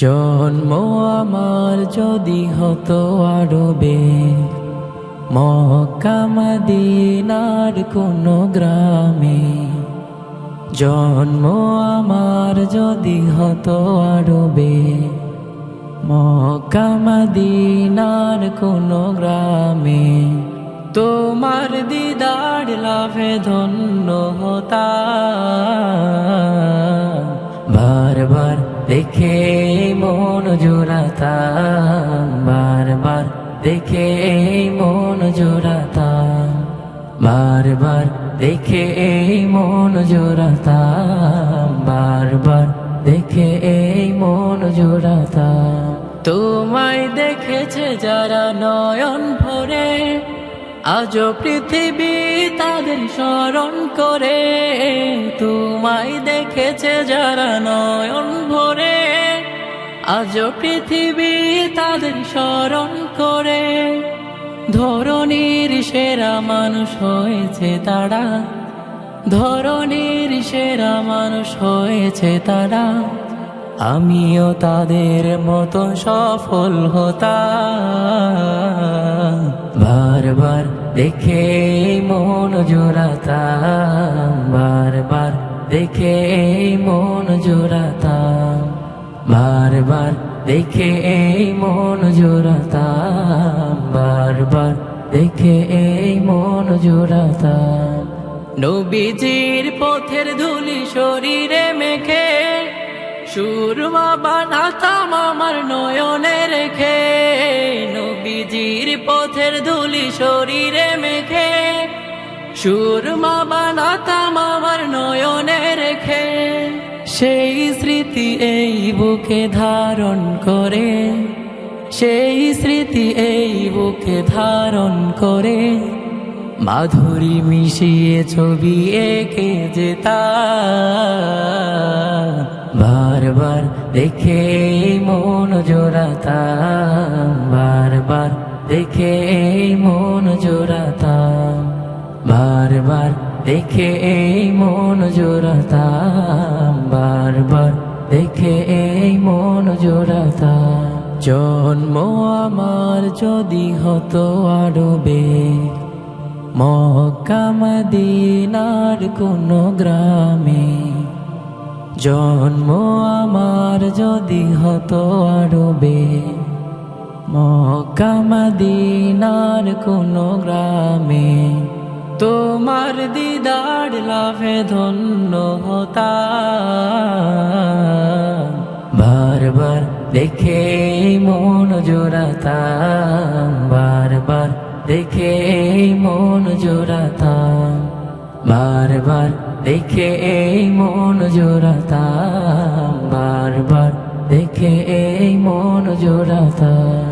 জন্ম আমার যদি হতো আরবে মক্কা মদিনার কোনো গ্রামে। জন্ম আমার যদি হতো আরবে মক্কা মদিনার কোনো গ্রামে। তোমার দিদার লাভে ধন্য হতা জোড়াতাম বারবার দেখে মন জোড়াতাম। বারবার দেখে এই মন জোড়াতাম, বারবার দেখে এই মন জোড়াতাম। তোমায় দেখেছে যারা নয়ন ভরে আজ পৃথিবী তাদের স্মরণ করে। তোমায় দেখেছে যারা নয়ন আজ পৃথিবী তাদের স্মরণ করে। ধরনীর সেরা মানুষ হয়েছে তারা। ধরনীর সেরা মানুষ হয়েছে তারা। আমিও তাদের মতো সফল হতাম। বারবার দেখে মন জোড়াতাম। বারবার দেখে মন জোড়াতাম। বারবার দেখে এই মন জোড়াতাম, বারবার দেখে এই মন জোড়াতাম। নবীজির পথের ধুলি শরীরে মেখে, সুরমা বানাতাম আমার নয়নে রেখে। নবীজির পথের ধুলি শরীরে মেখে, সুরমা বানাতাম আমার নয়নে রেখে। সেই স্মৃতি এই বুকে ধারণ করে, সেই স্মৃতি এই বুকে ধারণ করে। মাধুরী মিশিয়ে ছবি এঁকে যেতা বারবার দেখে মন জোড়াতাম, বারবার দেখে মন জোড়াতাম, বারবার দেখে এই মন জোড়াতাম বারবার। দেখে এই মন জোড়াতাম। জন্ম আমার যদি হতো আরবে মক্কা মদিনার কোনো গ্রামে। জন্ম আমার যদি হতো আরবে মক্কা মদিনার কোনো গ্রামে। তোমার দিদার লাভে ধন্য হতা বারবার দেখে মন জোড়াতাম। বারবার দেখে মন জোড়াতাম। বারবার দেখে এই মন জোড়াতাম। বারবার দেখে এই মন জোড়াতাম।